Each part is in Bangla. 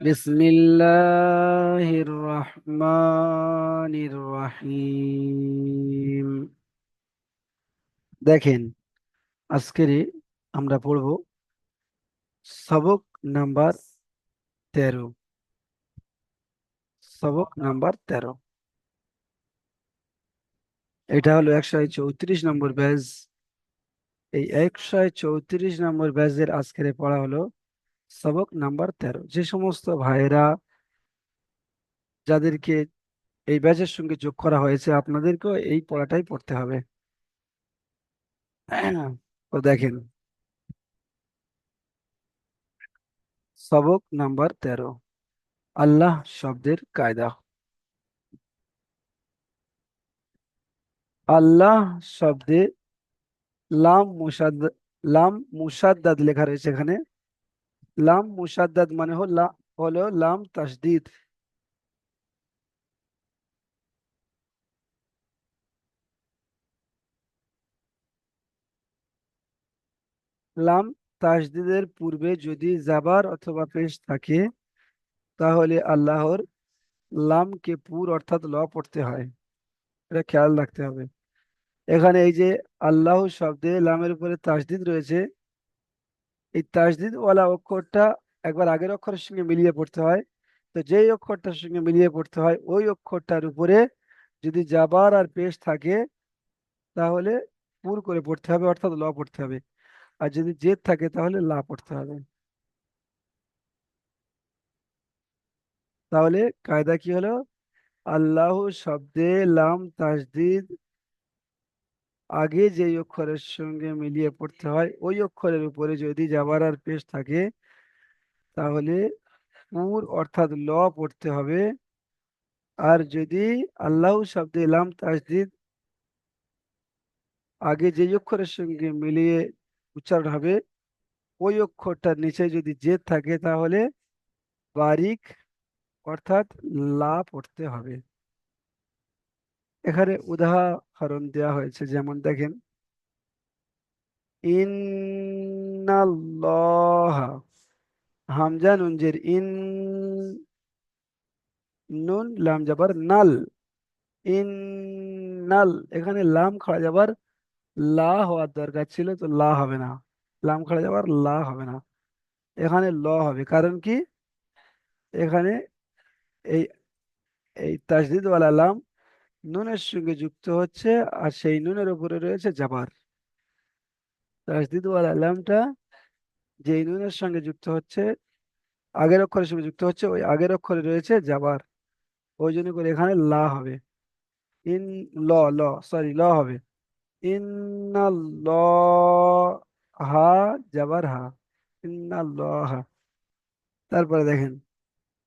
بسم الله الرحمن الرحيم দেখেন আজকের আমরা পড়ব সবক নাম্বার তেরো সবক নাম্বার তেরো এটা হলো একশো চৌত্রিশ নম্বর ব্যাজ এই একশো চৌত্রিশ নম্বর ব্যাজের আজকের পড়া হলো সবক নাম্বার তেরো। যে সমস্ত ভাইয়েরা যাদেরকে এই ব্যাচের সঙ্গে যোগ করা হয়েছে, আপনাদেরকেও এই পড়াটাই পড়তে হবে। তো দেখেন, সবক নাম্বার তেরো, আল্লাহ শব্দের কায়দা। আল্লাহ শব্দে লাম মুসাদ, লাম মুসাদ্দাদ লেখা রয়েছে এখানে। লাম মুসাদ্দাদ মানে হলো হলো লাম তাসদিদ লাম তাসদিদের পূর্বে যদি জাবার অথবা পেশ থাকে, তাহলে আল্লাহর লামকে পুর অর্থাৎ ল পড়তে হয়। এটা খেয়াল রাখতে হবে। এখানে এই যে আল্লাহ শব্দে লামের উপরে তাসদিদ রয়েছে এই তাসদিদ ওয়ালা অক্ষরটা একবার আগের অক্ষরের সঙ্গে মিলিয়ে পড়তে হয়। তো যেই অক্ষরটার সঙ্গে মিলিয়ে পড়তে হয়, ওই অক্ষরটার উপরে যদি জাবার আর পেশ থাকে, তাহলে পুর করে পড়তে হবে, অর্থাৎ ল পড়তে হবে। আর যদি জেদ থাকে, তাহলে লা পড়তে হবে। তাহলে কায়দা কি হলো? আল্লাহ শব্দে লাম তাসদিদ আগে যে অক্ষরের সঙ্গে মিলিয়ে পড়তে হয়, ওই অক্ষরের উপরে যদি জাবার আর পেশ থাকে, তাহলে পুর অর্থাৎ ল পড়তে হবে। আর যদি আল্লাহ শব্দে লাম তাসদিদ আগে যে অক্ষরের সঙ্গে মিলিয়ে উচ্চারণ হবে, ওই অক্ষরটার নিচে যদি জেদ থাকে, তাহলে বারিক অর্থাৎ লা পড়তে হবে। এখানে উদাহরণ দেওয়া হয়েছে, যেমন দেখেন, ইন্নাল্লাহ হামজা নুনজের ইন, নুন, লাম যাবার নাল, ইন্নাল, এখানে লাম খাড়া যাবার লা হওয়ার দরকার ছিল, তো লা হবে না, লাম খাড়া যাবার লা হবে না, এখানে ল হবে, কারণ কি? এখানে এই এই তাজদিদওয়ালা লাম নুনের সঙ্গে যুক্ত হচ্ছে আর সেই নুনের উপরে রয়েছে জাবার। তাসদিদ ওয়ালা লামটা যেই নুনের সঙ্গে যুক্ত হচ্ছে, আগের অক্ষরের সঙ্গে যুক্ত হচ্ছে, ওই আগের অক্ষরে রয়েছে জাবার। ওই জন্য করে এখানে লা হবে। ইন ল ল সরি ল হবে। হা জাবার হা। ইন্না ল হা। তারপরে দেখেন,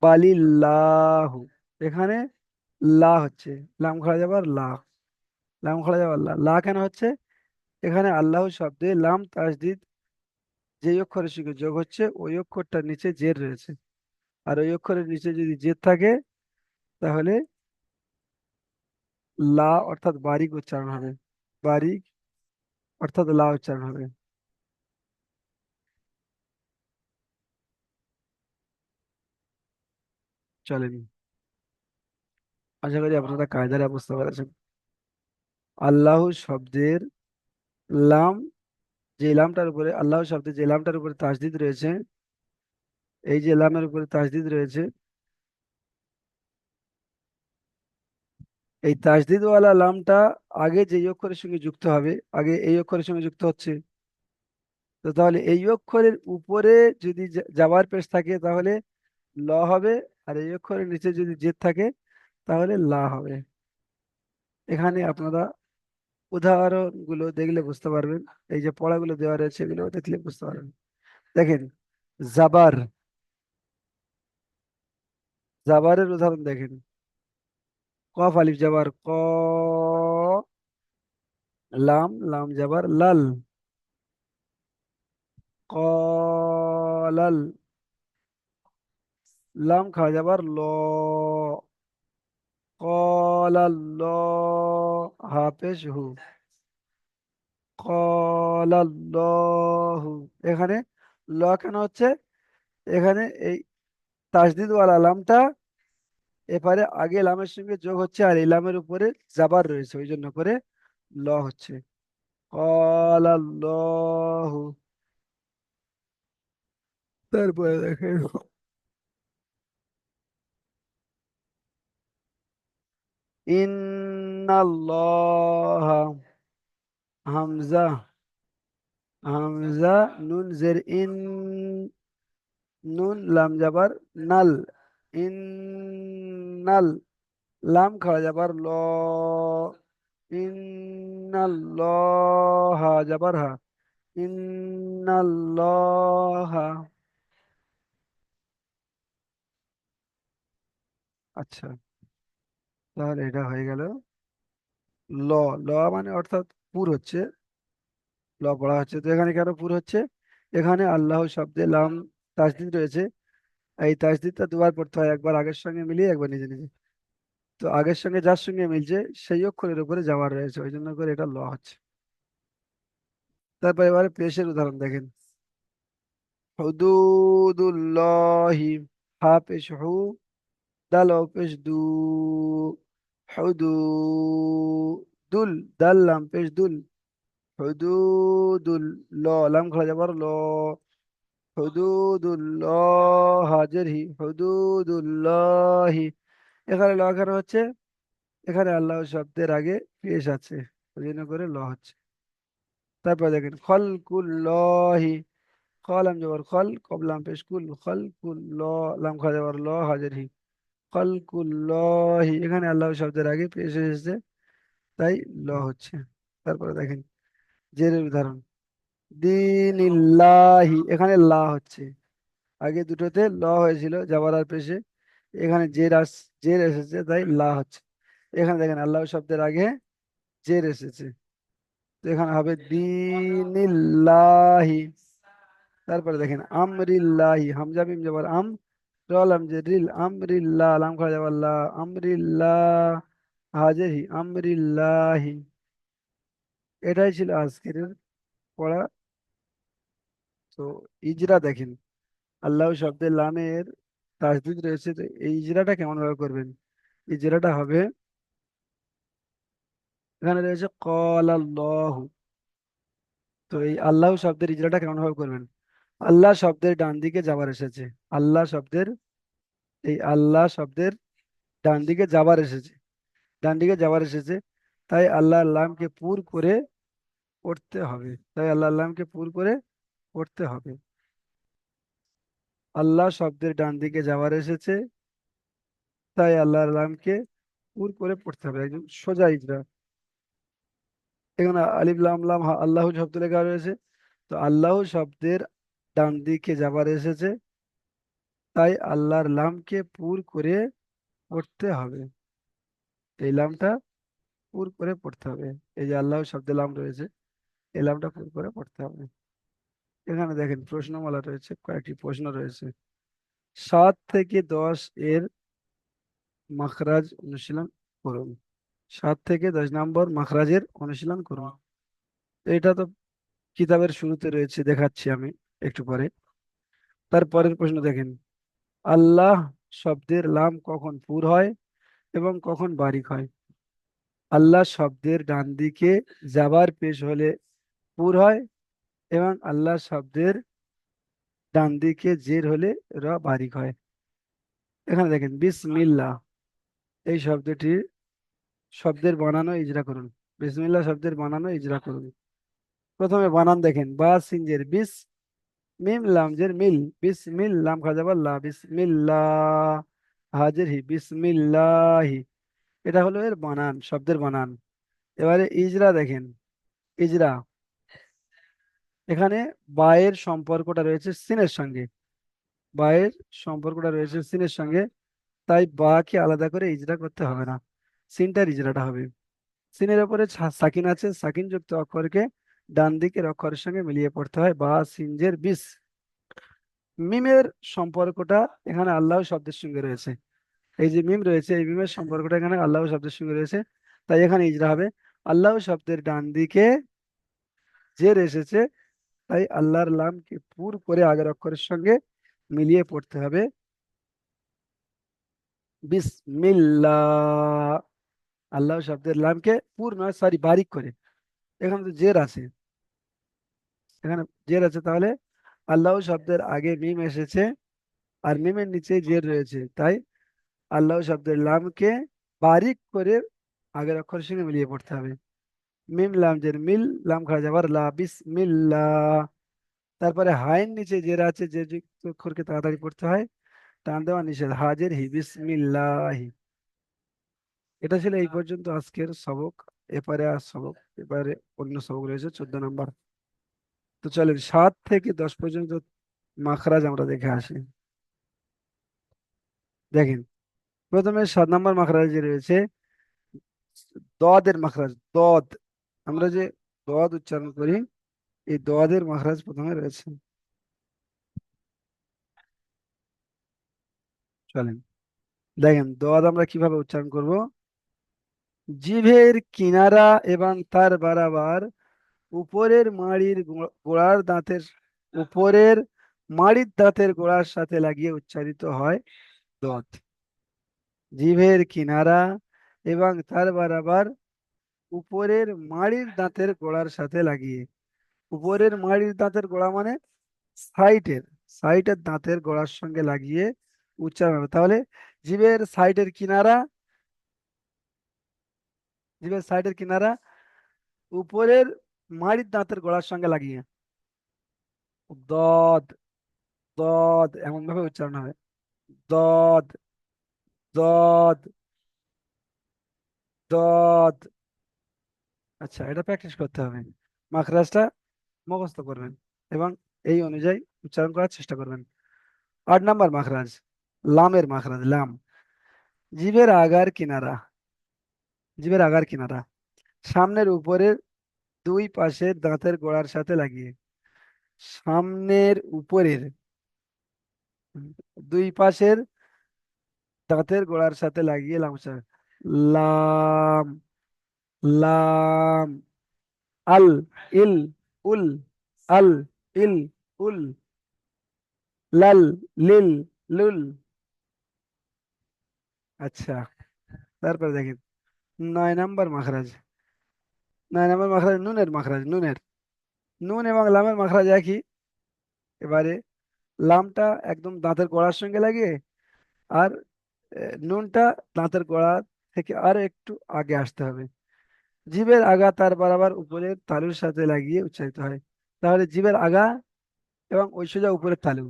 বালিল্লাহু। এখানে লা হচ্ছে। লাম খোলা যাবার লা। লাম খোলা যাবার লা। লা কেন হচ্ছে? এখানে আল্লাহ শব্দে লাম, তাসদিদ, যে অক্ষরের সঙ্গে যোগ হচ্ছে, ওই অক্ষরটার নিচে জের রয়েছে। আর ওই অক্ষরের নিচে যদি জের থাকে, তাহলে লা অর্থাৎ বারিক উচ্চারণ হবে। বারিক অর্থাৎ লা উচ্চারণ হবে। চলেন। আশা করি আপনারা কায়দারে বুঝতে পেরেছেন আল্লাহ শব্দের লাম, যে লামটার উপরে, আল্লাহ শব্দের যে লামটার উপরে তাসদিদ রয়েছে, এই যে লামের উপরে তাসদিদ রয়েছে, এই তাসদিদওয়ালা লামটা আগে যে অক্ষরের সঙ্গে যুক্ত হবে, আগে এই অক্ষরের সঙ্গে যুক্ত হচ্ছে। তো তাহলে এই অক্ষরের উপরে যদি যাবার পেশ থাকে, তাহলে ল হবে, আর এই অক্ষরের নিচে যদি জেদ থাকে তাহলে লা হবে। এখানে আপনারা উদাহরণগুলো দেখলে বুঝতে পারবেন। এই যে পড়াগুলো দেওয়া রয়েছে এগুলো দেখলে বুঝতে পারবেন। দেখেন, জাবার। জাবারের উদাহরণ দেখেন। কফ, আলিফ জাবার, ক, লাম লাম জাবার, লাল। কলাল লাম খাওয়া যাবার ল। কলাল হাফেজ হু কলাল্লাহু এখানে ল কেন হচ্ছে? এখানে এই তাসদিদ ওয়ালা লামটা এপারে আগে লামের সঙ্গে যোগ হচ্ছে আর এই লামের উপরে জাবার রয়েছে ওই জন্য করে ল হচ্ছে। আল্লাহু তারপরে দেখেন। ইন্নাল্লাহ হামজা হামজা নুন জের ইন নুন লাম যাবার নাল ইন্নাল লাম খাড়া যাবার ল ইন্নাল্লাহ যাবার হা ইন্নাল্লাহ আচ্ছা তাহলে এটা হয়ে গেল ল। ল মানে অর্থাৎ পুর হচ্ছে। ল পড়া হচ্ছে। তো এখানে কেন পুর হচ্ছে? এখানে আল্লাহ শব্দে লাম তাসদিদ রয়েছে। এই তাসদিদটা দুবার পড়তে হয়। একবার আগের সঙ্গে মিলিয়ে, একবার নিজে নিজে। তো আগের সঙ্গে যার সঙ্গে মিলছে, সেই অক্ষরের উপরে যাওয়ার রয়েছে। ওই জন্য করে এটা ল হচ্ছে। তারপর এবারে পেশের উদাহরণ দেখেন। হুদুদুল্লাহি হা পেশ হু ও পেশ দু হুদু দুল লাম পেশ দুল হুদুদুল ল লাম খোলা যাবার ল হুদুদুল্লাহ হাজির হি হুদুদুল্লাহি এখানে ল কেন হচ্ছে? এখানে আল্লাহ শব্দের আগে পেশ আছে। ওই জন্য করে ল হচ্ছে। তারপর দেখেন খলকুল্লাহি খলাম জবর, খল, কবলাম, পেশ কুল, খলকুল, ল, লাম খা জবর, ল, হাজির, হি। খলকুল্লাহি এখানে আল্লাহ শব্দের আগে পেশ এসেছে, তাই ল হচ্ছে। তারপরে দেখেন জেরের উদাহরণ। দিনিল্লাহি, এখানে লা হচ্ছে। আগে দুটোতে ল হয়েছিল যাবার আর পেশে। এখানে জের আস, জের এসেছে, তাই লা হচ্ছে। এখানে দেখেন, আল্লাহ শব্দের আগে জের এসেছে। এখানে হবে দিনিল্লাহি। তারপরে দেখেন, আমরিল্লাহি, হামজা মিম যাবার আম রল যে রিল আমরিল্লাহ লাম খাওয়া যাবার লা আমরিল্লাহ, হাজেহি, আমরিল্লাহি। এটাই ছিল আজকের পড়া। তো ইজরা দেখেন, আল্লাহ শব্দের লামের তাসদিদ রয়েছে। তো এই ইজরাটা কেমন ভাবে করবেন? ইজরাটা হবে, এখানে রয়েছে কল আল্লাহ তো এই আল্লাহ শব্দের ইজরাটা কেমন ভাবে করবেন? আল্লাহ শব্দের ডান দিকে যাবার এসেছে। আল্লাহ শব্দের, এই আল্লাহ শব্দের ডান দিকে যাবার এসেছে। ডান দিকে যাবার এসেছে। তাই আল্লাহ আল্লাহকে পুর করে পড়তে হবে। তাই আল্লাহ আল্লাহকে পুর করে পড়তে হবে। আল্লাহ শব্দের ডান দিকে যাওয়ার এসেছে। তাই আল্লাহ আল্লাহকে পুর করে পড়তে হবে। একদম সোজা ইজরা। এখানে আলিফ আল্লাহ শব্দ লেখা রয়েছে। তো আল্লাহ শব্দের ডান দিকে যাবার এসেছে। তাই আল্লাহর লামকে পুর করে পড়তে হবে। এই লামটা পুর করে পড়তে হবে। এই যে আল্লাহ শব্দের লাম রয়েছে, এই লামটা পুর করে পড়তে হবে। এখানে দেখেন প্রশ্নমালা রয়েছে, কয়েকটি প্রশ্ন রয়েছে। সাত থেকে দশ এর মাখরাজ অনুশীলন করুন। সাত থেকে দশ নম্বর মাখরাজের অনুশীলন করুন। এটা তো কিতাবের শুরুতে রয়েছে, দেখাচ্ছি আমি। একটু পরে। তারপরের প্রশ্ন দেখেন। আল্লাহ শব্দের লাম কখন পুর হয় এবং কখন বারিক হয়? আল্লাহ শব্দের ডান দিকে যাবার পেশ হলে পুর হয় এবং আল্লাহ শব্দের ডান দিকে জের হলে র বারিক হয়। এখানে দেখেন, বিসমিল্লাহ। এই শব্দটি শব্দের বানানো ইজরা করুন। বিসমিল্লা শব্দের বানানো ইজরা করুন। প্রথমে বানান দেখেন, বা সিনজের, বিস মিম লামজের মিল বিসমিল লাম খাজাবাল্লাহ বিসমিল্লাহ হাজের হি বিসমিল্লাহি এটা হলো এর বানান, শব্দের বানান। এবারে ইজরা দেখেন, ইজরা। এখানে বায়ের সম্পর্কটা রয়েছে সিনের সঙ্গে। বায়ের সম্পর্কটা রয়েছে সিনের সঙ্গে, তাই বাকে আলাদা করে ইজরা করতে হবে না। সিনটার ইজরাটা হবে। সিনের উপরে সাকিন আছে সাকিন যুক্ত অক্ষরকে ডান দিকের অক্ষরের সঙ্গে মিলিয়ে পড়তে হয়, বা সিনজের বিষ মিমের সম্পর্কটা এখানে আল্লাহ শব্দের সঙ্গে রয়েছে। এই যে মিম রয়েছে, এই মিমের সম্পর্কটা এখানে আল্লাহ শব্দের সঙ্গে রয়েছে। তাই এখানে ইজরা হবে। আল্লাহ শব্দের ডান দিকে জের এসেছে, তাই আল্লাহর লামকে পুর করে আগের অক্ষরের সঙ্গে মিলিয়ে পড়তে হবে। আল্লাহ শব্দের লামকে পূর্ণ সরি, বারিক করে। এখানে তো জের আছে। এখানে জের আছে তাহলে? আল্লাহ শব্দের আগে মিম এসেছে আর মিমের নিচে জের রয়েছে। তাই আল্লাহ শব্দের লামকে বারিক করে আগের অক্ষরের সঙ্গে মিলিয়ে পড়তে হবে। মিম লাম জের মিল লাম খাড়া যাবার লা তারপরে হাইন নিচে জের আছে যে যুক্ত অক্ষরকে তাড়াতাড়ি পড়তে হয় টান দেওয়া নিষেধ। হাজের হি বিসমিল্লাহি। এটা ছিল এই পর্যন্ত আজকের সবক। এপারে আর সবক এপারে অন্য সবক রয়েছে চোদ্দ নম্বর। তো চলেন সাত থেকে দশ পর্যন্ত মাখরাজ আমরা দেখে আসি। দেখেন, প্রথমে সাত নম্বর মাখরাজ যে রয়েছে, দদের মাখরাজ, দদ। আমরা যে দদ উচ্চারণ করি, এই দদের মাখরাজ প্রথমে রয়েছে। চলেন, দেখেন, দদ আমরা কীভাবে উচ্চারণ করব? জিভের কিনারা এবং তার বারাবার উপরের মাড়ির গোড়ার দাঁতের, উপরের মাড়ির দাঁতের গোড়ার সাথে লাগিয়ে উচ্চারিত হয় দত। জিভের কিনারা এবং তার বারাবার উপরের মাড়ির দাঁতের গোড়ার সাথে লাগিয়ে, উপরের মাড়ির দাঁতের গোড়া মানে সাইটের সাইডের দাঁতের গোড়ার সঙ্গে লাগিয়ে উচ্চারণ হবে। তাহলে জিভের সাইডের কিনারা, জিভের সাইডের কিনারা, উপরের মাড়ির দাঁতের গোড়ার সঙ্গে লাগিয়ে। দদ দদ এমন ভাবে উচ্চারণ হবে দদ দদ দদ। আচ্ছা এটা প্র্যাকটিস করতে হবে। মাখরাজটা মুখস্থ করবেন এবং এই অনুযায়ী উচ্চারণ করার চেষ্টা করবেন। আট নাম্বার মাখরাজ লামের মাখরাজ লাম। জীবের আগার কিনারা, জীবের আগার কিনারা। সামনের উপরের দুই পাশের দাঁতের গোড়ার সাথে লাগিয়ে, সামনের উপরের, দুই পাশের দাঁতের গোড়ার সাথে লাগিয়ে লামসা লাম লাম, আল, ইল, উল, আল, ইল, উল, লাল, লিল, লুল। আচ্ছা তারপরে দেখেন, নয় নাম্বার মাখরাজ নয় নাম্বার মাখরাজ নুনের মাখরাজ নুনের নুন এবং লামের মাখরাজ একই। এবারে লামটা একদম দাঁতের গোড়ার সঙ্গে লাগিয়ে আর নুনটা দাঁতের গোড়া থেকে আর একটু আগে আসতে হবে। জিভের আগা তার বরাবর উপরের তালুর সাথে লাগিয়ে উচ্চারিত হয়। তাহলে জিভের আগা এবং ওই উপরের তালু।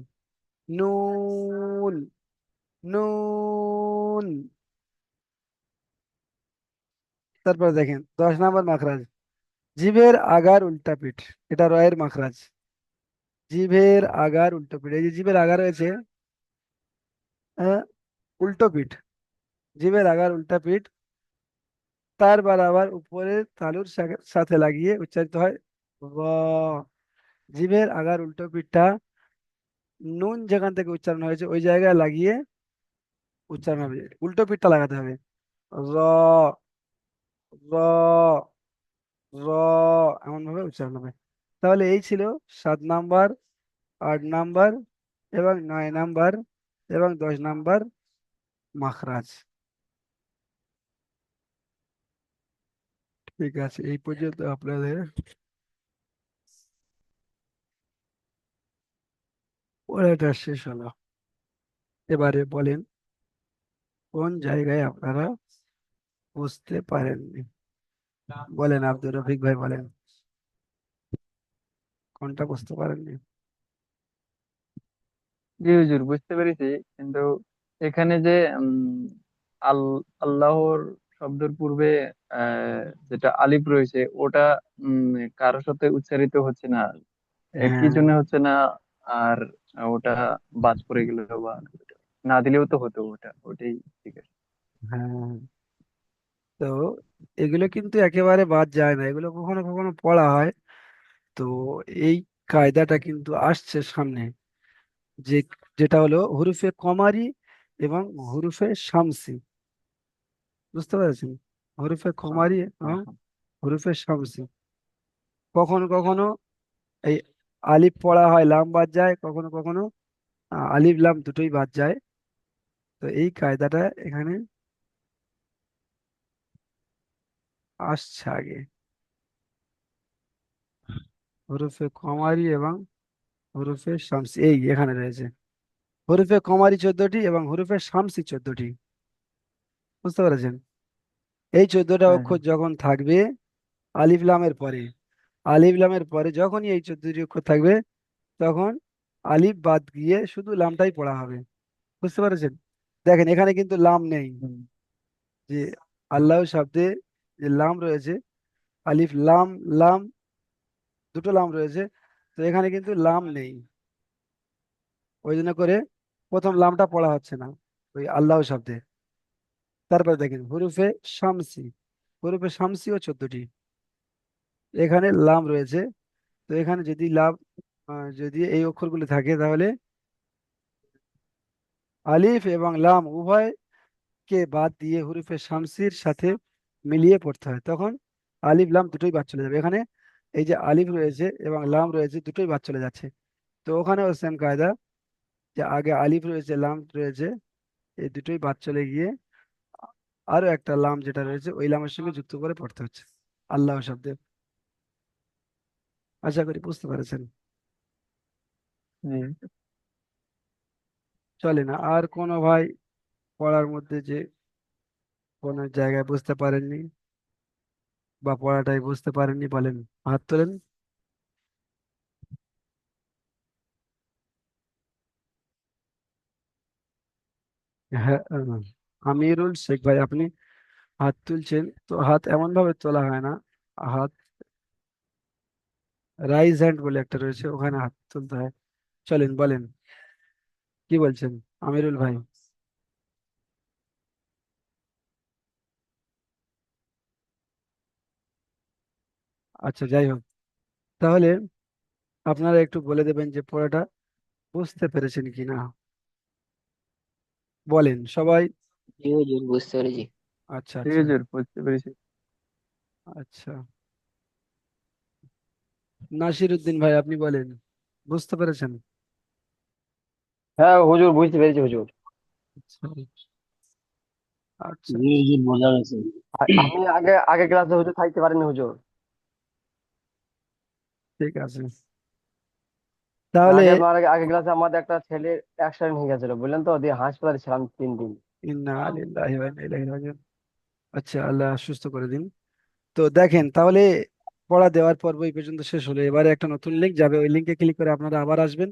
নুন নুন। তারপর দেখেন দশ নম্বর মাখরাজ। জিভের আগার উল্টা পিঠ এটা রয়ের মাখরাজ। জিভের আগার উল্টো পিঠ এই যে জিভের আগা রয়েছে আহ, উল্টো পিঠ। জিভের আগার উল্টা পিঠ তার বরাবর উপরের তালুর সাথে লাগিয়ে উচ্চারিত হয় র জিভের আগার উল্টো পিঠটা নুন যেখান থেকে উচ্চারণ হয়েছে ওই জায়গায় লাগিয়ে উচ্চারণ হবে। উল্টো পিঠটা লাগাতে হবে। র। র এমন ভাবে উচ্চারণ হবে। তাহলে এই ছিল সাত নাম্বার, আট নাম্বার এবং নয় নাম্বার এবং দশ নাম্বার মাখরাজ। ঠিক আছে, এই পর্যন্ত আপনাদের। পড়াটা শেষ হলো। এবারে বলেন, কোন জায়গায় আপনারা বুঝতে পারেননি। বলেন আব্দুর রফিক ভাই বলেন। কোনটা বুঝতে পারেননি? জি হুজুর বুঝতে পেরেছি। কিন্তু এখানে যে উম, আল আল্লাহর শব্দের পূর্বে আহ, যেটা আলিফ রয়েছে ওটা উম, কারোর সাথে উচ্চারিত হচ্ছে না। কি হ্যাঁ। জন্য হচ্ছে না আর ওটা বাদ পড়ে গেল বা না দিলেও তো হতো ওটা ওটাই ঠিক আছে। হ্যাঁ। তো এগুলো কিন্তু একেবারে বাদ যায় না। এগুলো কখনো কখনো পড়া হয়। তো এই কায়দাটা কিন্তু আসছে সামনে। যে যেটা হলো হুরুফে কমারি এবং হুরুফে শামসি। বুঝতে পেরেছেন? হুরুফে কমারি এবং হুরুফে শামসি। কখনো কখনো এই আলিফ পড়া হয় লাম বাদ যায়। কখনো কখনো আলিফ লাম দুটোই বাদ যায়। তো এই কায়দাটা এখানে আসছে আগে। হরফে কমারি এবং হরফে শামসি এই এখানে রয়েছে। হরফে কমারি চোদ্দটি এবং হরফে শামসি চোদ্দটি। বুঝতে পেরেছেন? এই চোদ্দটা হ্যাঁ। অক্ষর যখন থাকবে আলিফ লামের পরে আলিফ লামের পরে যখনই এই চোদ্দটি অক্ষর থাকবে তখন আলিফ বাদ গিয়ে শুধু লামটাই পড়া হবে। বুঝতে পেরেছেন? দেখেন এখানে কিন্তু লাম নেই। যে আল্লাহ শব্দে যে লাম রয়েছে আলিফ লাম লাম দুটো লাম রয়েছে তো এখানে কিন্তু লাম নেই। ওই জন্য করে প্রথম লামটা পড়া হচ্ছে না ওই আল্লাহ শব্দে। তারপরে দেখেন হুরুফে শামসি হুরুফে শামসিও চোদ্দটি। এখানে লাম রয়েছে তো এখানে যদি আহ, যদি এই অক্ষরগুলো থাকে তাহলে আলিফ এবং লাম উভয়কে বাদ দিয়ে হুরুফে শামসির সাথে মিলিয়ে পড়তে হয়। তখন আলিফ লাম দুটোই বাদ চলে যাবে। এখানে এই যে আলিফ রয়েছে এবং লাম রয়েছে দুটোই বাদ চলে যাচ্ছে। তো ওখানেও সেম কায়দা যে আগে আলিফ রয়েছে লাম রয়েছে এই দুটোই বাদ চলে গিয়ে আরও একটা লাম যেটা রয়েছে ওই লামের সঙ্গে যুক্ত করে পড়তে হচ্ছে আল্লাহ শব্দে। আশা করি বুঝতে পেরেছেন। চলে না। আর কোনো ভাই পড়ার মধ্যে যে কোনো জায়গায় বুঝতে পারেননি বা পড়াটাই বুঝতে পারেননি বলেন, হাত তোলেন। হ্যাঁ আমিরুল শেখ ভাই, আপনি হাত তুলছেন। তো হাত এমন ভাবে তোলা হয় না, হাত রাইজ হ্যান্ড বলে একটা রয়েছে, ওখানে হাত তুলতে হয়। চলেন, বলেন, কি বলছেন আমিরুল ভাই? আচ্ছা যাই হোক। তাহলে আপনারা একটু বলে দেবেন যে পড়াটা বুঝতে পেরেছেন কি না? বলেন সবাই। জি হুজুর বুঝতে পেরেছি। আচ্ছা আচ্ছা। বুঝতে পেরেছি। আচ্ছা। নাসির উদ্দিন ভাই আপনি বলেন বুঝতে পেরেছেন? হ্যাঁ হুজুর বুঝতে পেরেছি হুজুর। আচ্ছা। আচ্ছা। জি হুজুর বোঝা গেছে আমি আগে আগে ক্লাসে হুজুর থাকতে পারিনি হুজুর। ঠিক আছে। তাহলে আগে আমার আগে ক্লাসে আমাদের একটা ছেলে অ্যাক্সিডেন্ট হয়ে গেছিল বুঝলেন তো? দিয়ে হাসপাতালে ছিলাম তিন দিন। ইন্না লিল্লাহি ওয়া ইন্না ইলাইহি রাজিউন। আচ্ছা আল্লাহ সুস্থ করে দিন। তো দেখেন তাহলে পড়া দেওয়ার পর্ব এই পর্যন্ত শেষ হলো। এবারে একটা নতুন লিঙ্ক যাবে ওই লিঙ্কে ক্লিক করে আপনারা আবার আসবেন।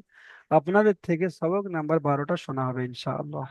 আপনাদের থেকে সবক নাম্বার বারোটা শোনা হবে ইনশাআল্লাহ।